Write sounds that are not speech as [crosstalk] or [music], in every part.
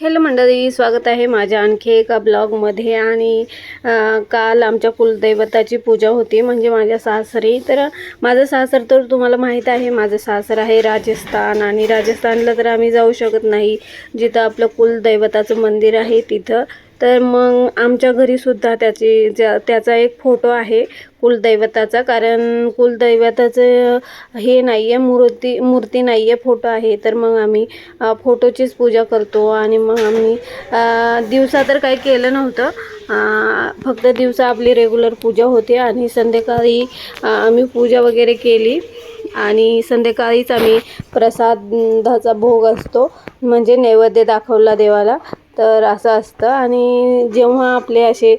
Hello मंडळी स्वागत आहे माझ्या आणखी एका ब्लॉगमध्ये. आणि काल आमच्या कुलदैवताची पूजा होती म्हणजे माझ्या सासरी. तर माझं सासर तर तुम्हाला माहीत आहे माझं सासर आहे राजस्थान. आणि राजस्थानला तर आम्ही जाऊ शकत नाही. जिथं आपलं कुलदैवताचं मंदिर आहे तिथं तर मग आमच्या घरीसुद्धा त्याची ज्या त्याचा एक फोटो आहे कुलदैवताचा. कारण कुलदैवताचं हे नाही आहे मूर्ती मूर्ती नाही आहे फोटो आहे. तर मग आम्ही फोटोचीच पूजा करतो आणि मग आम्ही दिवसा तर काही केलं नव्हतं. फक्त दिवसा आपली रेग्युलर पूजा होते आणि संध्याकाळी आम्ही पूजा वगैरे केली. आणि संध्याकाळीच आम्ही प्रसादाचा भोग असतो. म्हणजे नैवेद्य दाखवला देवाला. तर असं असतं. आणि जेव्हा आपले असे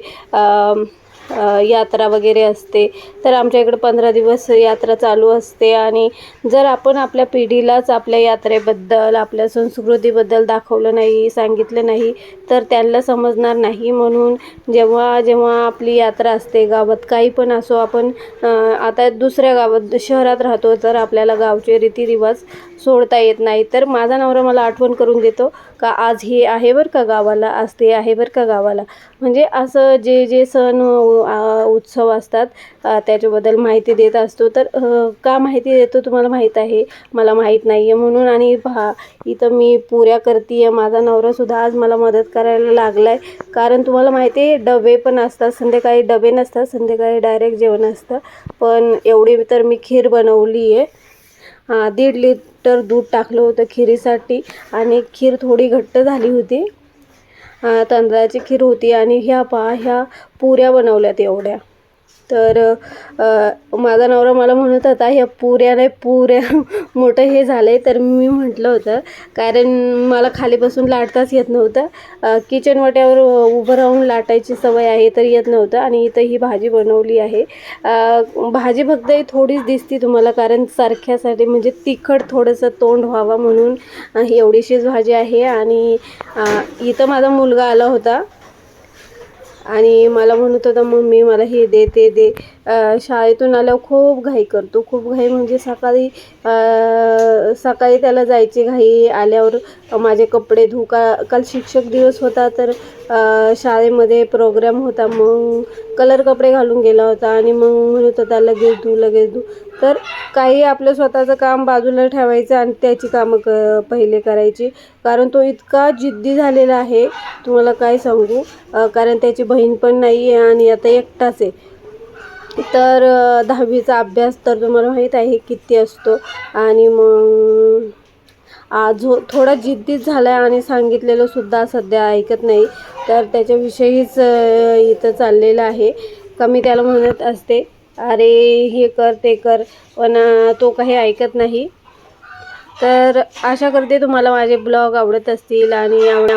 यात्रा वगैरे असते. तर आमच्या इकडं पंधरा दिवस यात्रा चालू असते आणि जर आपण आपल्या पिढीलाच आपल्या यात्रेबद्दल आपल्या संस्कृतीबद्दल दाखवलं नाही सांगितलं नाही तर त्यांना समजणार नाही. म्हणून जेव्हा जेव्हा आपली यात्रा असते गावात काही पण असो आपण आता दुसऱ्या गावात शहरात राहतो तर आपल्याला गावचे रीतिरिवाज सोडता येत नाही. तर माझा नवरा मला आठवण करून देतो का आज हे आहे बरं का गावाला आज ते आहे बरं का गावाला. म्हणजे असं जे जे सण उत्सव असतात. त्याच्याबद्दल माहिती देत असतो. तर का माहिती देतो तुम्हाला माहीत आहे? मला माहीत नाही आहे म्हणून आणि पहा इथं मी पुऱ्या करते आहे माझा नवरासुद्धा आज मला मदत करायला लागला आहे कारण तुम्हाला माहिती आहे डबे पण असतात. संध्याकाळी डबे नसतात. संध्याकाळी डायरेक्ट जेवण असतं. पण एवढी तर मी खीर बनवली आहे हां दीड लिटर दूध टाकलं होतं खिरीसाठी. आणि खीर थोडी घट्ट झाली होती. तांदळाची खीर होती आणि ह्या पहा ह्या पुऱ्या बनवल्यात एवढ्या. तर माझा नवरा मला म्हणत होता ह्या पुऱ्या नाही [laughs] पुऱ्या मोठं हे झालं आहे तर मी म्हटलं होतं कारण मला खाली बसून लाटताच येत नव्हतं. किचन वाट्यावर उभं राहून लाटायची सवय आहे तर येत नव्हतं आणि इथं ही भाजी बनवली आहे. भाजी फक्त ही थोडीच दिसती तुम्हाला कारण सारख्यासाठी म्हणजे तिखट थोडंसं तोंड व्हावं म्हणून ही एवढीशीच भाजी आहे. आणि इथं माझा मुलगा आला होता. आणि मला म्हणत होता मम्मी मला हे दे ते दे. शाळेतून आल्यावर खूप घाई करतो. खूप घाई म्हणजे सकाळी सकाळी त्याला जायची घाई आल्यावर माझे कपडे धु का काल शिक्षक दिवस होता तर शाळेमध्ये प्रोग्राम होता. मग कलर कपडे घालून गेला होता आणि मग म्हणत होता लगेच धू लगेच धू. तर काही आपलं स्वतःचं काम बाजूला ठेवायचं आणि त्याची कामं क पहिले करायची. कारण तो इतका जिद्दी झालेला आहे. तुम्हाला काय सांगू? कारण त्याची बहीण पण नाही आहे आणि आता एकटाच आहे. तर दहावीचा अभ्यास तर तुम्हाला माहीत आहे किती असतो. आणि मग आज थोडा जिद्दीच झाला आहे आणि सांगितलेलं सुद्धा सध्या ऐकत नाही तर त्याच्याविषयीच इथं चाललेलं आहे. कमी त्याला म्हणत असते अरे हे कर ते कर पण तो काही ऐकत नाही. तर आशा करते तुम्हाला माझे ब्लॉग आवडत असतील आणि आवड